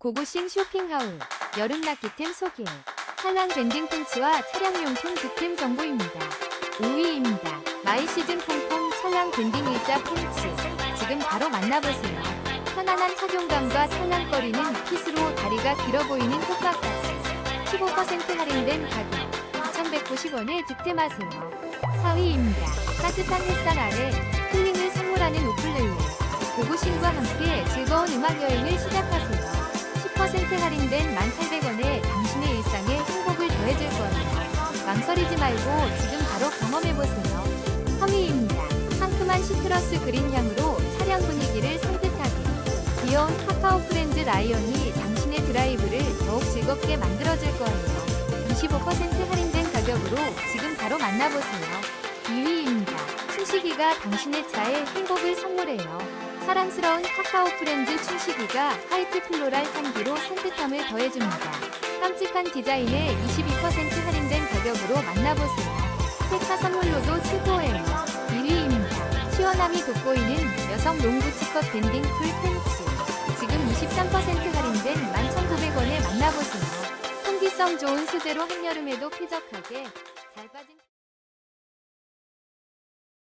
고고싱 쇼핑하울 여름 낚기템 소개 한랑 밴딩 팬츠와 차량용품 득템 정보입니다. 5위입니다. 마이 시즌 퐁퐁 찰랑 밴딩 의자 팬츠 지금 바로 만나보세요. 편안한 착용감과 찰랑거리는 핏으로 다리가 길어 보이는 효과까지 15% 할인된 가격 2,190원에 득템하세요. 4위입니다. 따뜻한 햇살 아래 힐링을 선물하는 오플레이어 고고싱과 함께 즐거운 음악 여행을 시작하세요. 말고 지금 바로 경험해보세요. 3위입니다. 상큼한 시트러스 그린 향으로 차량 분위기를 산뜻하게 귀여운 카카오 프렌즈 라이언이 당신의 드라이브를 더욱 즐겁게 만들어줄 거예요. 25% 할인된 가격으로 지금 바로 만나보세요. 2위입니다. 춘식이가 당신의 차에 행복을 선물해요. 사랑스러운 카카오 프렌즈 춘식이가 화이트 플로랄 향기로 산뜻함을 더해줍니다. 깜찍한 디자인에 22% 할인된 가격으로 만나보세요. 세차 선물로도 최고예요. 1위입니다. 시원함이 돋보이는 여성 롱부 치컷 밴딩 풀 팬츠. 지금 23% 할인된 11,900원에 만나보세요. 통기성 좋은 소재로 한여름에도 쾌적하게